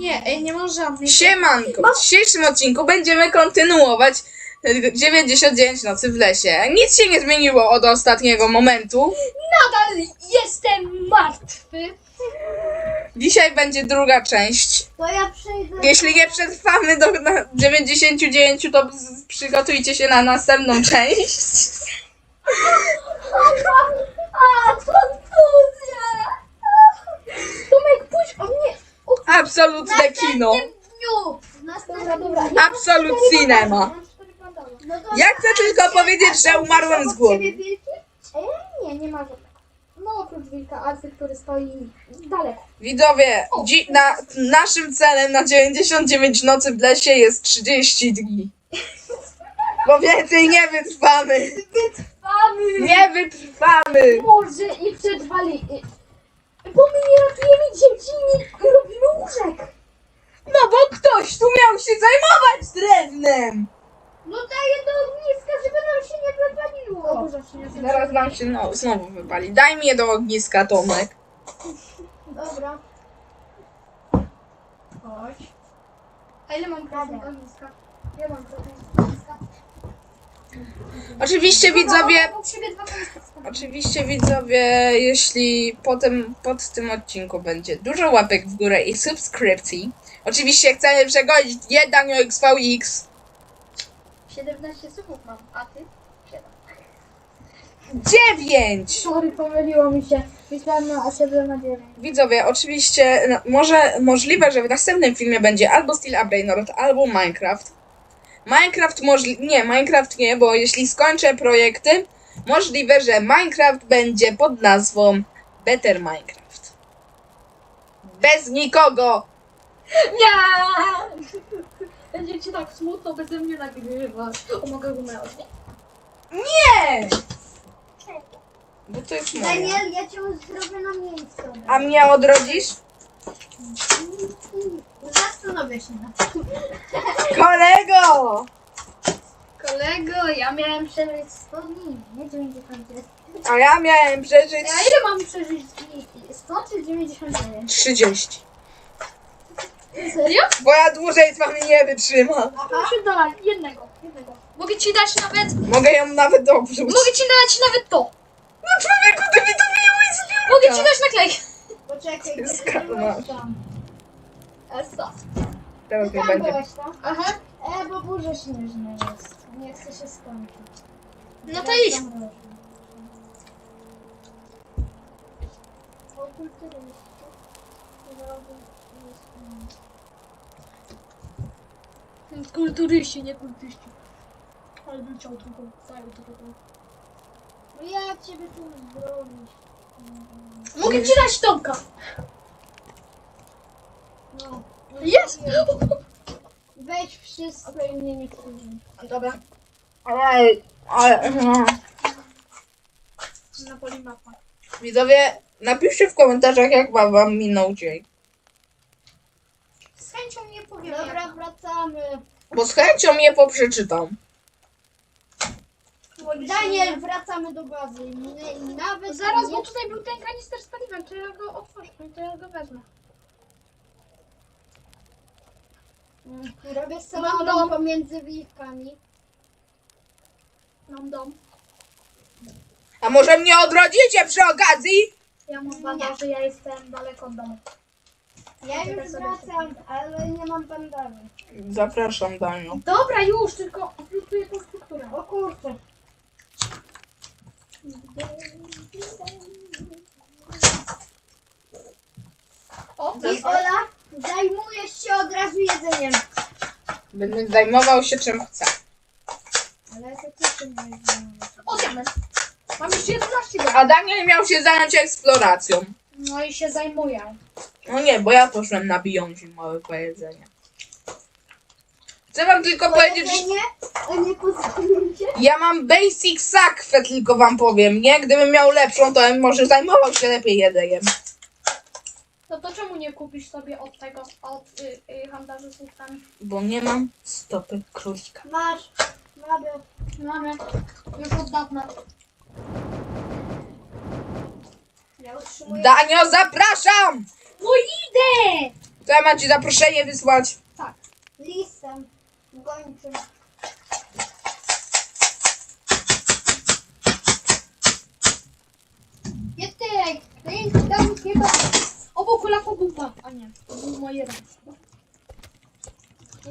Nie, ej, nie żadnej. Siemanko, w dzisiejszym odcinku będziemy kontynuować 99 nocy w lesie. Nic się nie zmieniło od ostatniego momentu. Nadal jestem martwy. Dzisiaj będzie druga część. To ja przejdę. Jeśli nie przetrwamy do na 99, to z- przygotujcie się na następną część. A, konfuzja! Tomek, pójdź o mnie. Absolutne kino. Dniu! dobra, dobra. Absolut cinema. No to Ja chcę tylko powiedzieć, że umarłem z głodu. ciebie wilki? E, nie, nie ma żadnego. No oprócz wilka Alfy, który stoi daleko. Widzowie, dzi- na, naszym celem na 99 nocy w lesie jest 30 dni. Bo więcej nie wytrwamy. Wytrwamy. Nie wytrwamy. Może i przetrwali. i- Bo my nie ratujemy dzieci, nie robimy łóżek. No bo ktoś tu miał się zajmować drewnem. No daję do ogniska, żeby nam się nie wypaliło. O, Boże, się nie Zaraz nam się no, znowu wypali. Daj mi je do ogniska, Tomek. Dobra. Chodź. A ile mam procent ogniska? Ja mam procent ogniska. Oczywiście widzowie, oczywiście widzowie, jeśli potem pod tym odcinku będzie dużo łapek w górę i subskrypcji. Oczywiście chcemy przegonić jeden XVX. 17 słów mam, a ty? 7. 9! Sorry, pomyliło mi się. Myślałem na 7 na 9. Widzowie, oczywiście, no, może możliwe, że w następnym filmie będzie albo Steel Brainrot, albo Minecraft. Minecraft możli... Nie, Minecraft nie, bo jeśli skończę projekty, możliwe, że Minecraft będzie pod nazwą Better Minecraft. Bez nikogo! Nie! Będzie ci tak smutno beze mnie nagrywać. O, mogę mieć. Nie! Bo to jest moje. Daniel, ja cię zrobię na miejscu. A mnie odrodzisz? Zastanowię się na tym. Kolego! Kolego, ja miałem przeżyć 100 dni, nie 99. A ja miałem przeżyć A ile mam przeżyć dni? 100 czy 99? 30. Serio? Bo ja dłużej z wami nie wytrzymam. Muszę dać jednego, jednego. Mogę ci dać nawet, Mogę ją nawet obrócić. mogę ci dać nawet to. No człowieku, ty mi to wyjąłeś z biurka. Mogę ci dać naklejkę. Poczekaj, gdzie ty karma. byłeś tam? Teraz nie Tam będzie. byłeś tam? Aha. E, bo burza śnieżna jest. Nie chce się skończyć. No to idź. Kulturyści, nie kultyści. Ale bym chciał tylko zająć tylko. No jak ciebie tu zrobić? Mogę ci dać Tomka. No. Jest! Weź wszystko i mnie nie krzywdzi. Dobra, Ale, ale, na polimapa. Widzowie, napiszcie w komentarzach, jak wam, wam minął dzień. Z chęcią nie powiem. Dobra, wracamy. Bo z chęcią je poprzeczytam. Daniel, wracamy do bazy. Nie, nawet Zaraz, nie... bo tutaj był ten kanister z paliwem, to ja go otworzę, to ja go wezmę. Robię Mam dom. pomiędzy wilkami. Mam dom. A może mnie odrodzicie przy okazji? Ja mam bandaże, ja jestem daleko od domu. Ja już wracam, ale nie mam bandaży. Zapraszam, Daniel. Dobra, już, tylko oplutuję tą strukturę. O kurczę. O, I Ola, zajmujesz się od razu jedzeniem. Będę zajmował się czym chcę. Ale to ty tym zajmujesz. o diament. Mam jeszcze 11 lat. A Daniel miał się zająć eksploracją. No i się zajmuję. No nie, bo ja poszłem na Beyond małego jedzenia. Chcę wam tylko powiedzieć, że ja mam basic sakwę, tylko wam powiem, nie? Gdybym miał lepszą, to bym może zajmował się lepiej jedzeniem. No to czemu nie kupisz sobie od tego, od y, y, handlarzy z łódkami? Bo nie mam stopy królika. Masz, mamy. Mamy. Już od dawna. Ja utrzymuję. Danio, zapraszam! No idę! To ja mam ci zaproszenie wysłać. Tak. Listem. Gończym. Jesteś! Link, dam chyba. Obok kulaku buba. A nie, to był moje ręce.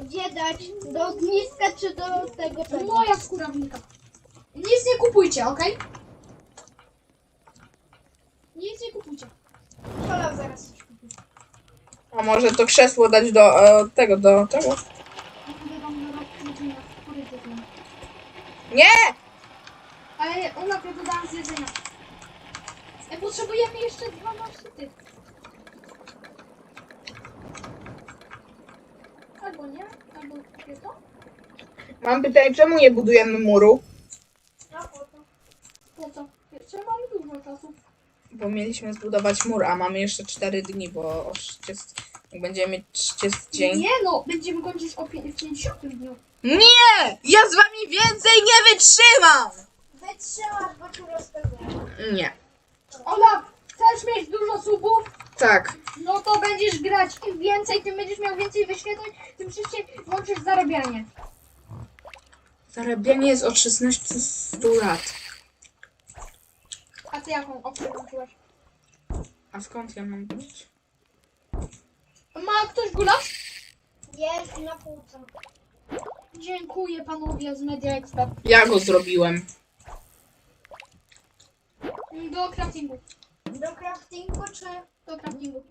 Gdzie dać? Do ogniska czy do tego To tego? moja skórawnika. Nic nie kupujcie, okej? Nic nie kupujcie. Kola zaraz coś kupi. A może to krzesło dać do e, tego, do tego? Idę wam na rok jedzenia. Który jedzenia? Nie! Ale ona to dodałam z jedzenia. E, potrzebujemy jeszcze 12 tych. Albo nie, albo kupię to. Mam pytanie, czemu nie budujemy muru? No po to. Po co? Jeszcze mamy dużo czasu. Bo mieliśmy zbudować mur, a mamy jeszcze 4 dni, bo o 30, jak będziemy mieć 30 dzień. Nie no, będziemy kończyć o pię- w 50 dniu. Nie! Ja z wami więcej nie wytrzymam! Wytrzymasz, bo tu rozkazuję. Nie. Olaf, chcesz mieć dużo subów? Tak. No to będziesz grać. Im więcej, tym będziesz miał więcej wyświetleń, tym szybciej włączysz zarabianie. Zarabianie jest od 16 do 100 lat. A ty jaką opcję włączyłeś? A skąd ja mam być? Ma ktoś gulasz? Jest na półce. Dziękuję panowie z Media Expert. Ja go zrobiłem. Do craftingu. Do craftingu czy... Do craftingu.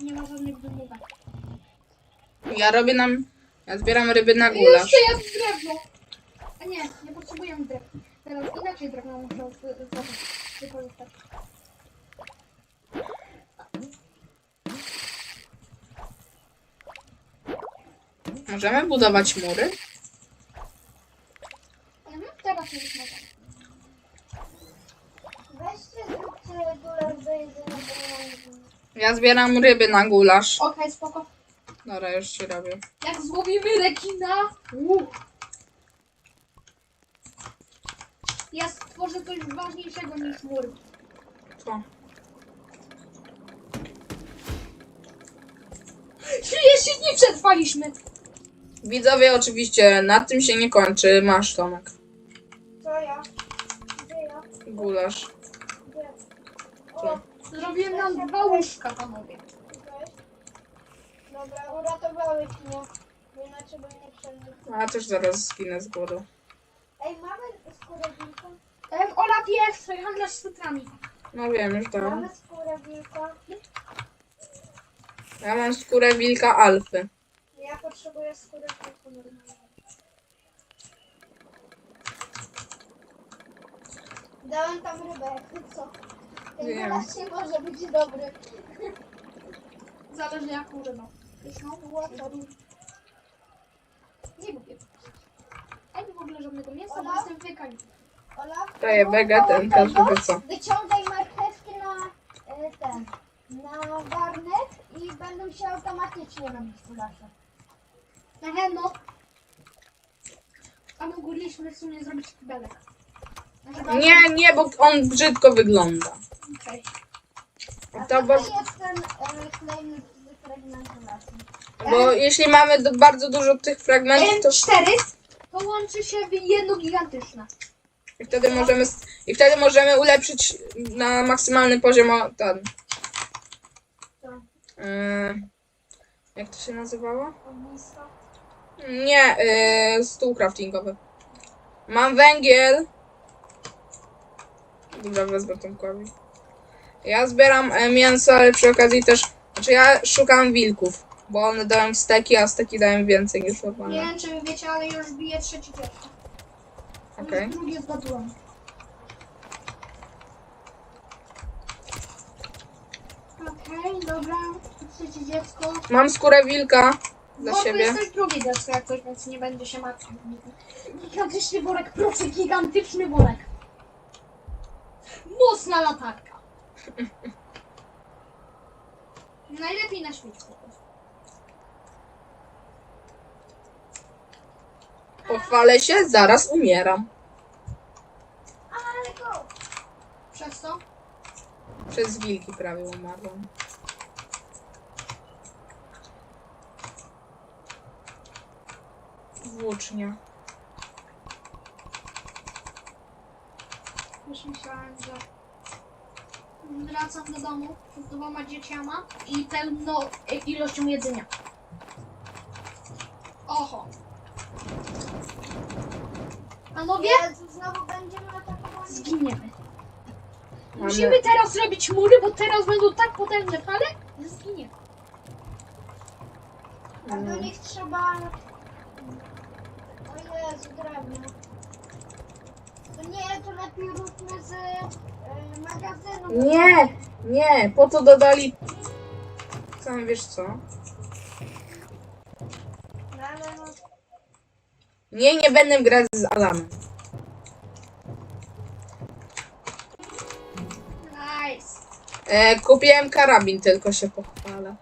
Nie ma żadnych wymówek. Ja robię nam... Ja zbieram ryby na gulasz. Jeszcze jest drewno. A nie, nie potrzebujemy drewna. Teraz inaczej drewno muszę wy- wy- wykorzystać. Możemy budować mury? Mhm, teraz już można. Weźcie, zróbcie dolar do jedzenia, Ja zbieram ryby na gulasz. Okej, spoko. Dobra, już ci robię. Jak złowimy rekina. Uh. Ja stworzę coś ważniejszego niż mur. Co? 30 dni przetrwaliśmy. Widzowie, oczywiście, na tym się nie kończy. Masz, Tomek. Co ja? Gdzie ja? Gulasz. Gdzie? O, Zrobiłem nam dwa łóżka, panowie. weź. Dobra, uratowałeś mnie. Bo inaczej bym nie przeżył. A też zaraz zginę z głodu. Ej, mamy skórę wilka? Em, Olaf jest, handlarz z futrami. No wiem, już dałam. Mamy skórę wilka. Ja mam skórę wilka alfy. Ja potrzebuję skórę wilka normalnie. Dałem tam rybę, jakby co? Ten Wiem. nie może być dobry. Zależy jaką rybą. Jest no, Łatwo. Nie lubię. Ani w ogóle żadnego mięsa, bo jestem weganin. Olaf, Daję no, wege, ten tego co. Wyciągaj marchewki na e, ten, na garnek i będą się automatycznie robić gulasze. Ehe, no. A mogliśmy w sumie zrobić kibelek. Znaczy, Nie, nie, bo on brzydko wygląda. Okej. A To bo, jest ten e, klejny bo jeśli mamy do, bardzo dużo tych fragmentów, to M4 to łączy się w jedno gigantyczne. i wtedy możemy s- i wtedy możemy ulepszyć na maksymalny poziom o- ten. Yy, jak to się nazywało? Ognisko. Nie, yy, stół craftingowy. Mam węgiel. Dobra, wezmę Tomkowi. Ja zbieram e, mięso, ale przy okazji też... Znaczy ja szukam wilków, bo one dają steki, a steki dają więcej niż Nie normalne. wiem czy wy wiecie, ale już bije trzeci dziecko. Okej. Już drugie zdobyłam. Okej, dobra. Trzecie dziecko. Mam skórę wilka dla Bo siebie. jest też drugie dziecko jak coś, więc nie będzie się martwił. Gigantyczny worek, proszę, gigantyczny worek. Mocna latarka. Najlepiej na świecie po prostu. Pochwalę się, zaraz umieram. Ale go! Przez co? Przez wilki prawie umarłam. Włócznia. Już myślałem, że wracam do domu z dwoma dzieciama i pełną e, ilością jedzenia. Oho. Panowie, Jezu, znowu będziemy atakowani. zginiemy. Mamy- Musimy teraz robić mury, bo teraz będą tak potężne fale, że zginiemy. A do nich trzeba... O Jezu, drewno. Nie, to lepiej róbmy z y, magazynu. Nie, nie, po to dodali. Sam wiesz co? No, ale no, Nie, nie będę grać z Adamem. Nice. E, kupiłem karabin, tylko się pochwalę.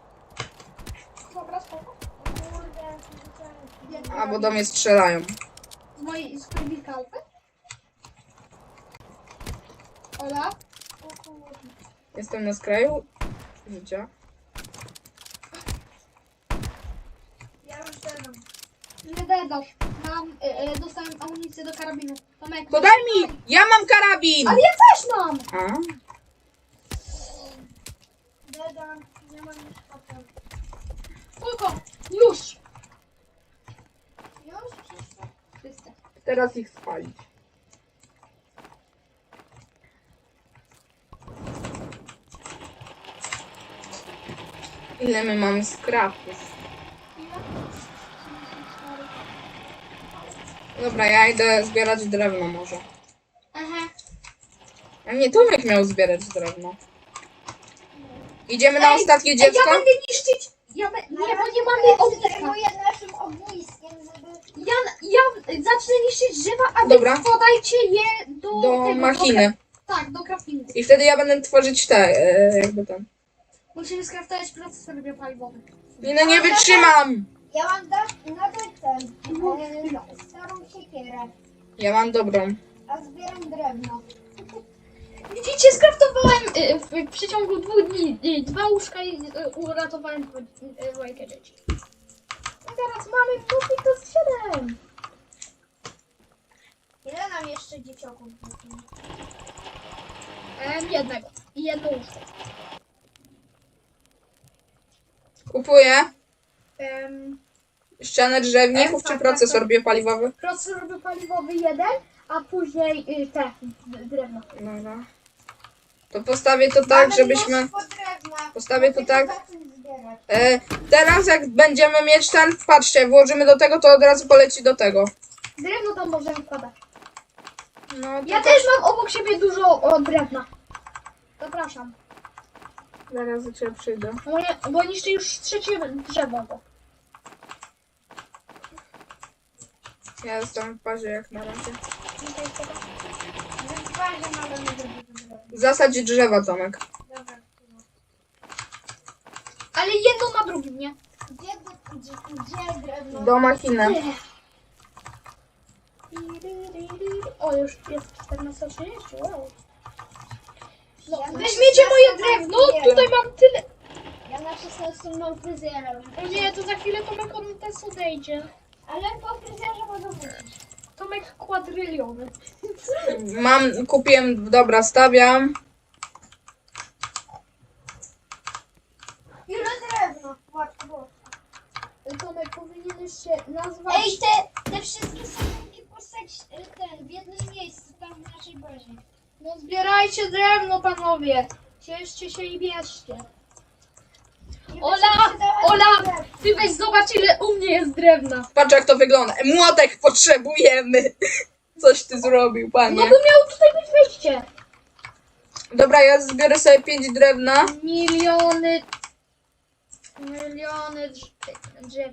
Dobra, spoko. kurde, A, bo do mnie strzelają. Z mojej z Alpy. Ola, o kurde. Jestem na skraju życia. Ja już dedam. nie dedasz. Mam, e, e, dostałem amunicję do karabinu. Tomek. To daj mi! Ja mam karabin! Ale ja też mam! A? Dedam, nie mam już potem. Spoko, już! Już? Wszyscy. Teraz ich spalić. Ile my mamy skrapów? Dobra, ja idę zbierać drewno może. Aha. A nie, Tomek miał zbierać drewno. Idziemy na Ej, ostatnie Ej, dziecko? ja będę niszczyć! Ja be... Nie, bo nie mamy Ja ogniska. zajmuję naszym ogniskiem, żeby... Ja, ja zacznę niszczyć drzewa, a wy Dobra. wkładajcie je do... Do tego, machiny. Do, tak, do craftingu. I wtedy ja będę tworzyć te, e, jakby tam. Musimy skraftować procesor biopaliwowy. Nie no, nie wytrzymam! Ja mam da, nawet ten, e, starą siekierę, Ja mam dobrą. a zbieram drewno. Widzicie, skraftowałem y, w, w przeciągu dwóch dni y, dwa łóżka i y, uratowałem dwo- y, dwójkę dzieci. I teraz mamy to z 7. Ile nam jeszcze dzieciaków? Em, jednego. I jedno łóżko. Kupuję Em, ścianę drzewników E, czy tak, procesor tak, biopaliwowy? procesor biopaliwowy jeden, a później y, te d- drewno. Dobra. To postawię to tak, żebyśmy... Postawię to tak. E, teraz jak będziemy mieć ten, patrzcie, włożymy do tego, to od razu poleci do tego. Drewno tam możemy wkładać. No, to Ja też mam obok siebie dużo o, drewna. Zapraszam. Zaraz do ciebie przyjdę. Bo, nie, bo niszczy już trzecie drzewo. Ja jestem w bazie jak na razie. Zasadź drzewa, Tomek. Ale jedno na drugim, nie? Gdzie, gdzie, gdzie drewno? Do machiny. O, już jest 14.30, wow. Weźmiecie moje 16 drewno, tutaj mam tyle. Ja na 16 mam fryzjera. O nie, to za chwilę Tomek on też odejdzie. Ale po fryzjerze mogę wrócić. Tomek kwadryliony. Mam, kupiłem, dobra, stawiam. Ile drewna? Łatwo było. Tomek powinieneś się nazwać... Ej, te, te wszystkie samolotki postać y, ten, w jednym miejscu, tam w naszej bazie. No zbierajcie drewno, panowie. Cieszcie się i bierzcie. Nie Ola, Ola, drewna. ty weź zobacz ile u mnie jest drewna. Patrz jak to wygląda. Młotek potrzebujemy. Coś ty zrobił, No panie. by miało tutaj być wejście. Dobra, ja zbiorę sobie pięć drewna. Miliony... Miliony drz drzew.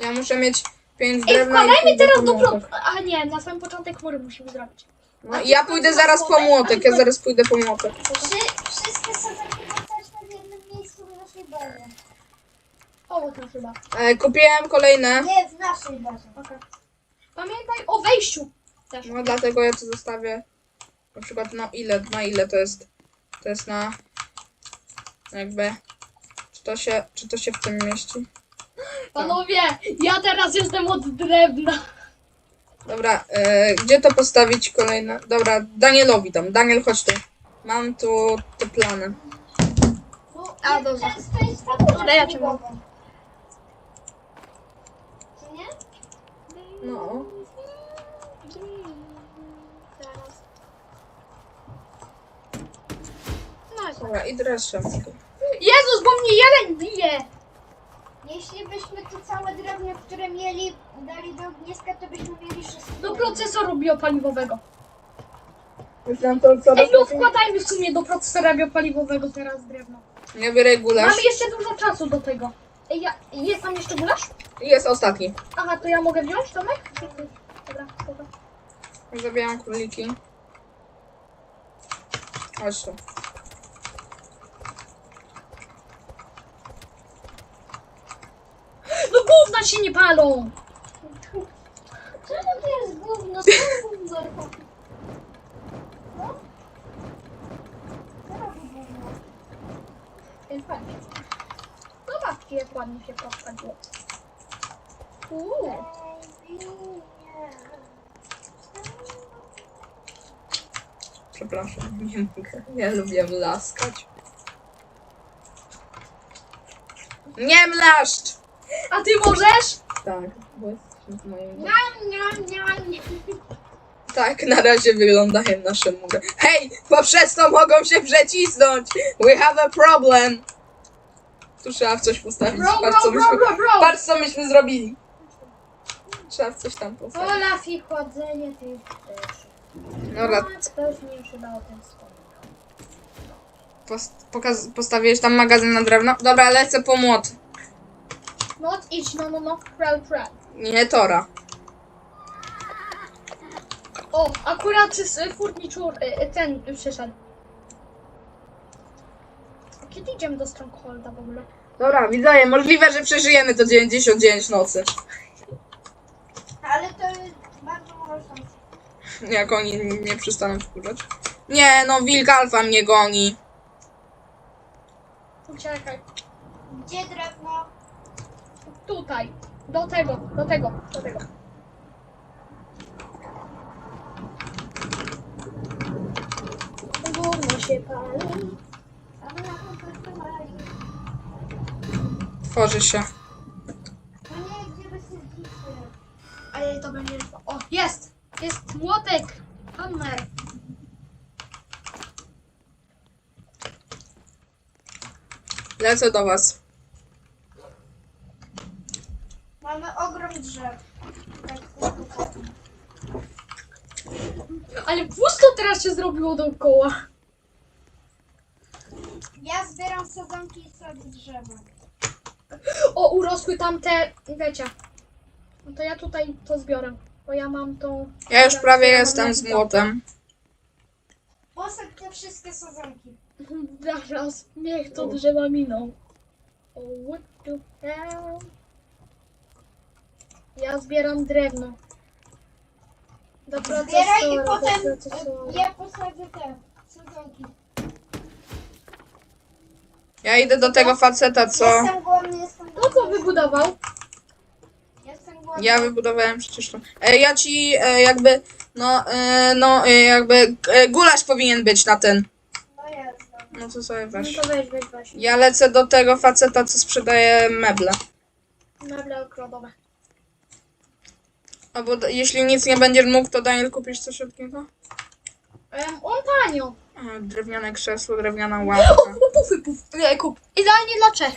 Ja muszę mieć pięć Ej, drewna i wkładajmy pójdę teraz do prądu. A nie, na samym początek mury musimy zrobić. No, i ja pójdę zaraz po młotek, ja zaraz pójdę po młotek. Wszy, wszystkie sadzonki postać w jednym miejscu w naszej bazie. O, to chyba. E, kupiłem kolejne. Nie, w naszej bazie. Okay. Pamiętaj o wejściu też. No dlatego ja to zostawię. Na przykład no ile, na ile to jest. To jest na jakby. Czy to się, czy to się w tym mieści? Panowie, ja teraz jestem od drewna. Dobra, e, gdzie to postawić kolejne? Dobra, Danielowi tam. Daniel, chodź tu. Mam tu te plany. A, nie dobra. ja cię nie? No. No jest. Dobra, i szafki. Jezus, bo mnie jeleń bije! Jeśli byśmy tu całe drewno, które mieli, dali do ogniska, to byśmy mieli wszystko. Do procesoru biopaliwowego. Myślałem to co Ej, no wkładajmy w sumie do procesora biopaliwowego teraz drewno. Nie biorę gulasz. Mamy jeszcze dużo czasu do tego. Ej, ja, jest tam jeszcze gulasz? Jest ostatni. Aha, to ja mogę wziąć, Tomek? Dobra, dobra. Zabieram króliki. Chodź tu. Gówna się nie palą! Czemu to jest gówno? Co to gówno? No? Co robi gówno? Ej, fajnie. Zobaczcie, jak ładnie się postawiło. Uuu. Przepraszam, nie mogę. Ja lubię mlaskać. Nie mlaszcz! A ty możesz? Tak, bo jest w moim... Niam, niam, niam, niam. Tak na razie wyglądają nasze mury. Hej, bo przez to mogą się przecisnąć! We have a problem! Tu trzeba w coś postawić. Bro, Patrz co bro, bro, myśmy, bro, bro. patrz, co myśmy zrobili. Trzeba w coś tam postawić. Olaf i chłodzenie tych rzeczy. A, Ktoś mi już chyba o tym post- pokaz- postawiłeś tam magazyn na drewno? Dobra, lecę po młot. No idź, no, no, no, kral, kral. Nie Tora. O, akurat z y, furniczur y, y, ten y, przyszedł. A Kiedy idziemy do Strongholda w ogóle? Dobra, widzowie, możliwe, że przeżyjemy to 99 nocy. Ale to jest bardzo mało szans. Jak oni nie przestaną wkurzać. Nie, no wilk alfa mnie goni. Uciekaj. Gdzie drewno? Tutaj. Do tego, do tego, do tego. Gówno się pali. Tworzy się. No nie, gdzie by się zdziczy? Ale to będzie... O, jest! Jest młotek! Hammer! Lecę do was. Mamy ogrom drzew. Tak, tak, tak. Ale pusto teraz się zrobiło dookoła. Ja zbieram sadzonki i sadzę drzewo. O, urosły tam te... wiecie. No to ja tutaj to zbiorę. Bo ja mam tą... Ja już prawie jestem z młotem. Posad te wszystkie sadzonki. Zaraz, niech to drzewa miną. O, what the hell? Ja zbieram drewno. Do Zbieraj i procesora, potem procesora. e, ja posadzę te sadzonki. Ja idę do tego faceta, co... Jestem głodny, jestem To co wybudował? Jestem głodny. Ja wybudowałem przecież to. E, ja ci e, jakby... No, e, no, e, jakby... E, gulasz powinien być na ten. No jestem. No to sobie No weź. to weź, weź, weź. Ja lecę do tego faceta, co sprzedaje meble. Meble okrodowe. Albo d- jeśli nic nie będziesz mógł, to Daniel kupisz coś takiego? Um, on tanio. E, Drewniane krzesło, drewniana O, ławka. pufy, puf. Nie, kup. Idealnie dla trzech.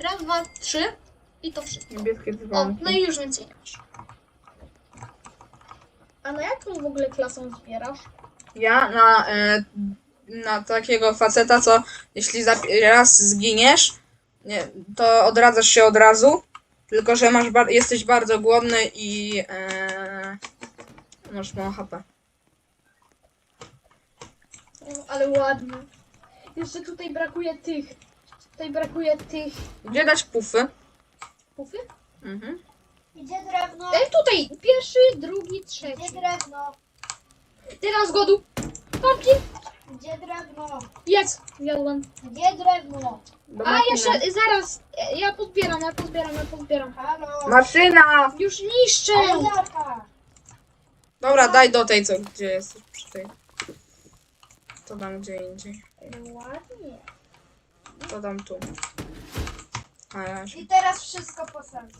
Raz, dwa, trzy. I to wszystko. Niebieskie O, dzwonki. no i już więcej nie masz. A na jaką w ogóle klasą zbierasz? Ja na, e, na takiego faceta, co jeśli raz zginiesz, nie, to odradzasz się od razu, tylko że masz bar- jesteś bardzo głodny i e, masz mało HP. O, ale ładnie. Jeszcze tutaj brakuje tych. Tutaj brakuje tych Gdzie dać pufy? pufy. Mhm. Gdzie drewno? Ej, tutaj pierwszy, drugi, Gdzie trzeci. drewno? Teraz godu. Pumpkin. Gdzie drewno? Jest. Jadłem. Gdzie drewno? Do A maszyny. jeszcze, zaraz, e, ja pozbieram, ja pozbieram, ja pozbieram. Halo. Maszyna! Już niszczę! Ale jaka? Dobra, daj do tej, co gdzie jesteś przy tej. To dam gdzie indziej. Ładnie. To dam tu. A ja się... I teraz wszystko posadzę.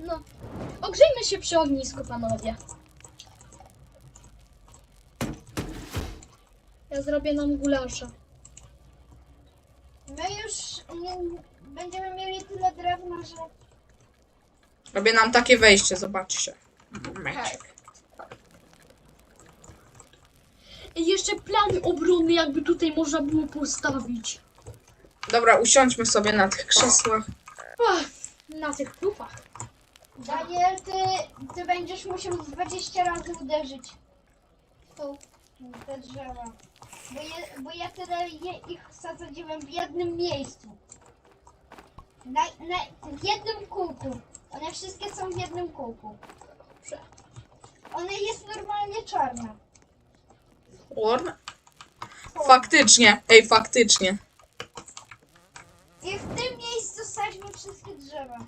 No. Ogrzejmy się przy ognisku, panowie. Ja zrobię nam gulasza. My już nie, będziemy mieli tyle drewna, że... Robię nam takie wejście, zobaczcie. Meczek. I jeszcze plany obrony, jakby tutaj można było postawić. Dobra, usiądźmy sobie na tych krzesłach. Ach, na tych trupach. Daniel, ty, ty będziesz musiał 20 razy uderzyć w tą, w te drzewa. Bo, je, bo ja tyle je, ich sadziłem w jednym miejscu. Na, na, w jednym kółku. One wszystkie są w jednym kółku. Dobrze. One jest normalnie czarna. Orn? Faktycznie, ej, faktycznie. I w tym miejscu sadźmy wszystkie drzewa.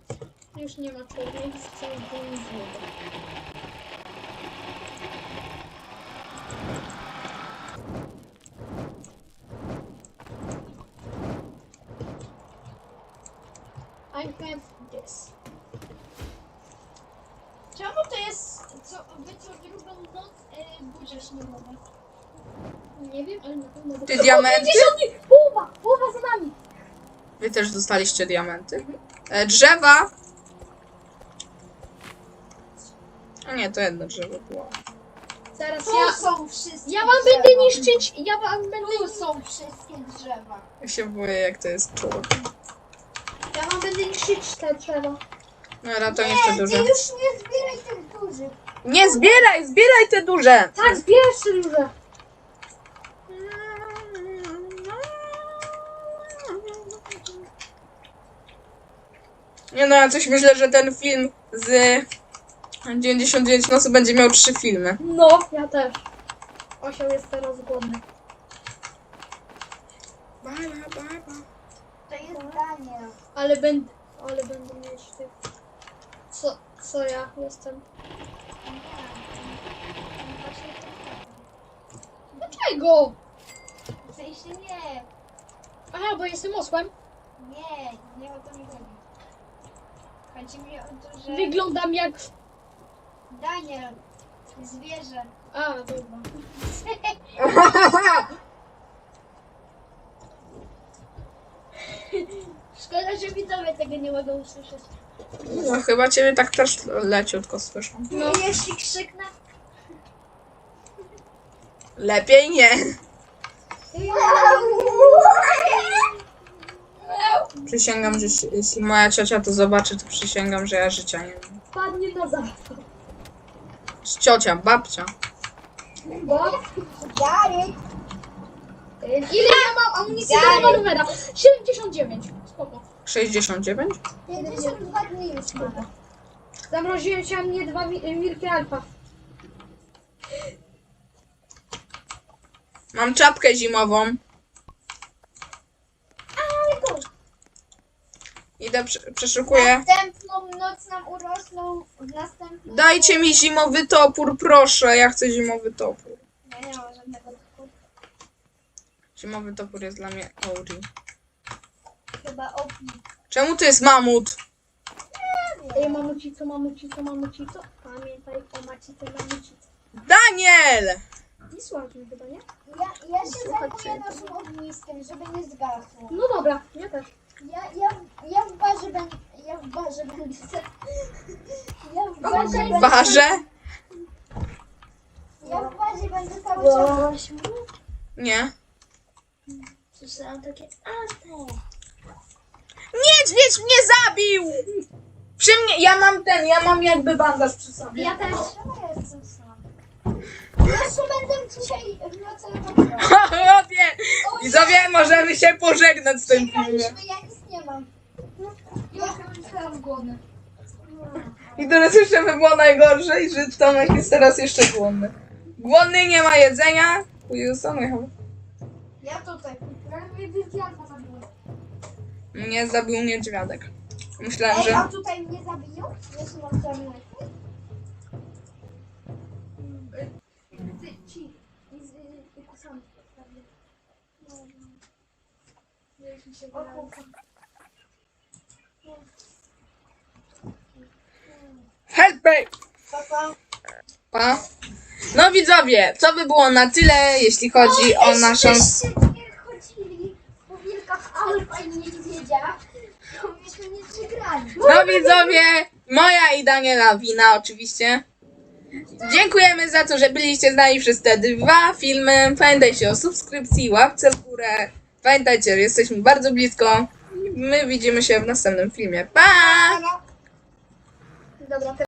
Już nie ma człowieka, co było złego. I have this. Czemu to jest, co, wy co drugą noc y, burzę śniegową? Nie wiem, ale na pewno... Ty diamenty? O, widzisz, oni- Połowa! Połowa za nami! Wy też dostaliście diamenty. E, drzewa! A nie, to jedno drzewo było. Zaraz Tu ja... są wszystkie Ja wam drzewa. będę niszczyć, ja wam będę... Tu są wszystkie drzewa. Ja się boję, jak to jest czuło. Ja wam będę niszczyć te drzewa. Dobra, to jeszcze ty duże. już nie zbieraj tych dużych. Nie, zbieraj, zbieraj te duże! Tak, zbierz te duże. Nie no, ja coś myślę, że ten film z 99 nocy będzie miał trzy filmy. No, ja też. Osioł jest teraz głodny. Baba, baba. To jest Daniel. Ale będę... Ale będę mieć tych... Co, co ja jestem? Dlaczego? W sensie nie, Aha, bo jestem osłem. nie, nie o to mi chodzi. Chodzi mi o to, że Wyglądam jak... Daniel, zwierzę. A, dobra. Szkoda, że widzowie tego nie mogą usłyszeć. No chyba ciebie tak też leciutko słyszą. No. Jeśli krzyknę... Lepiej nie. Przysięgam, że jeśli- jeśli moja ciocia to zobaczy, to przysięgam, że ja życia nie mam. Padnie na zawsze. Ciocia, babcia. Bo... Jarek! Ile ja mam amunicji do rewolwera? 79. Spoko. 69? 52 dni już. Zamroziłem się, a mnie dwa mi- wilki alfa. Mam czapkę zimową. Idę, prze- przeszukuję. Następną noc nam urosną w następnym... Dajcie mi zimowy topór, proszę. Ja chcę zimowy topór. Ja nie mam żadnego typu. Zimowy topór jest dla mnie OG. Chyba opni. Czemu to jest mamut? Ej, mamucico, mamucico, mamucico. Pamiętaj o macicy, mamucicy. Daniel! Nie słuchasz mnie chyba, nie? Ja, ja się zajmuję naszym ogniskiem, żeby nie zgasło. No dobra, ja też. Ja, ja, ja w barze będę... Ja w barze będę... Ja w barze będę... Barze? Ja w barze będę cały czas... Nie. Słyszałam takie... A, te. Niedźwiedź mnie zabił! Przy mnie, ja mam ten, ja mam jakby bandaż przy sobie. Ja też. Czemu ja jestem Jeszcze będę dzisiaj w nocy robiła. Chłopie! Widzowie, możemy się pożegnać z tym. Przegraliśmy, ja nic nie mam. Już już teraz głodny. I teraz jeszcze by było najgorsze, i że Tomek jest teraz jeszcze głodny. Głodny, nie ma jedzenia. Chuj, zostanę chyba. Ja tutaj. Prawie wilkiarka zabiłem. Mnie zabił niedźwiadek. Myślałem, Ej, a że... tutaj mnie zabiją? Jeśli mam. Help me! Papa. Pa. No widzowie, to by było na tyle, jeśli chodzi o naszą... No widzowie, moja i Daniela wina oczywiście. Dziękujemy za to, że byliście z nami przez te dwa filmy. Pamiętajcie o subskrypcji, łapce w górę. Pamiętajcie, jesteśmy bardzo blisko. My widzimy się w następnym filmie. Pa! Dobra,